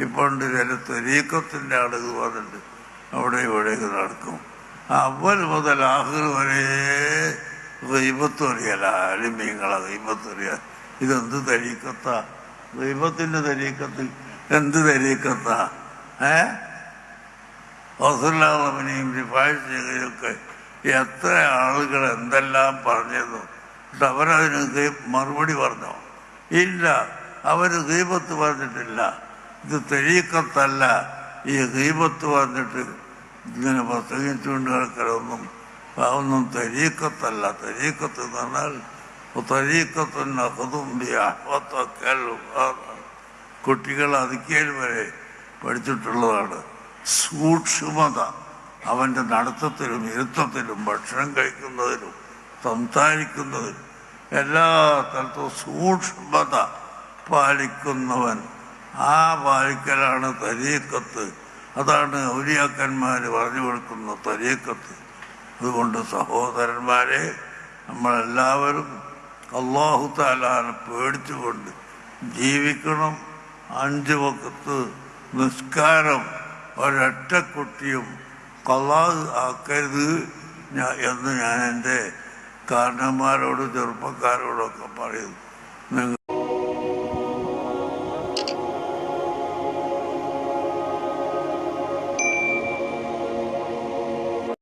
ഇപ്പോണ്ട് ചില തെരീക്കത്തിന്റെ ആളുകൾ പറഞ്ഞിട്ട് അവിടെ ഇവിടെയൊക്കെ നടക്കും. അവൻ മുതൽ ആഹ്ർ വരെ ദൈവത്ത് അറിയല ദൈവത്തൊറിയ ദൈവത്ത് ഇതെന്ത് തരീക്കത്ത? ദൈവത്തിന്റെ തരീക്കത്തിൽ എന്ത് തരീക്കത്ത? ഏ? വസുല്ലാമനെയും ശിഫാഴ്ചയൊക്കെ എത്ര ആളുകൾ എന്തെല്ലാം പറഞ്ഞിരുന്നു എന്നിട്ട് അവരതിന് മറുപടി പറഞ്ഞോ? ഇല്ല അവർ ദീപത്ത് പറഞ്ഞിട്ടില്ല. ഇത് തെരീക്കത്തല്ല ഈ ഹീബത്ത് വന്നിട്ട് ഇങ്ങനെ പ്രസംഗിച്ചുകൊണ്ട് കിടക്കലൊന്നും അതൊന്നും തെരീക്കത്തല്ല തെരീക്കത്ത് എന്ന് പറഞ്ഞാൽ തെരീക്കത്തുന്ന കുട്ടികൾ അതിക്കേൽ വരെ പഠിച്ചിട്ടുള്ളതാണ്. സൂക്ഷ്മത. അവന്റെ നടത്തത്തിലും ഇരുത്തത്തിലും ഭക്ഷണം കഴിക്കുന്നതിലും സംസാരിക്കുന്നതിലും എല്ലാ തരത്തും സൂക്ഷ്മത പാലിക്കുന്നവൻ ആ വായിക്കലാണ് തരീക്കത്ത്. അതാണ് ഔലിയാക്കന്മാർ പറഞ്ഞു കൊടുക്കുന്ന തരീക്കത്ത്. അതുകൊണ്ട് സഹോദരന്മാരെ നമ്മളെല്ലാവരും അള്ളാഹു താലാനെ പേടിച്ചുകൊണ്ട് ജീവിക്കണം. അഞ്ച് വക്കത്ത് നിസ്കാരം ഒരൊറ്റ കുട്ടിയും കള്ളാഹ് ആക്കരുത്. എന്ന് ഞാൻ എന്റെ കാരണന്മാരോട് ചെറുപ്പക്കാരോടൊക്കെ പറയുന്നു.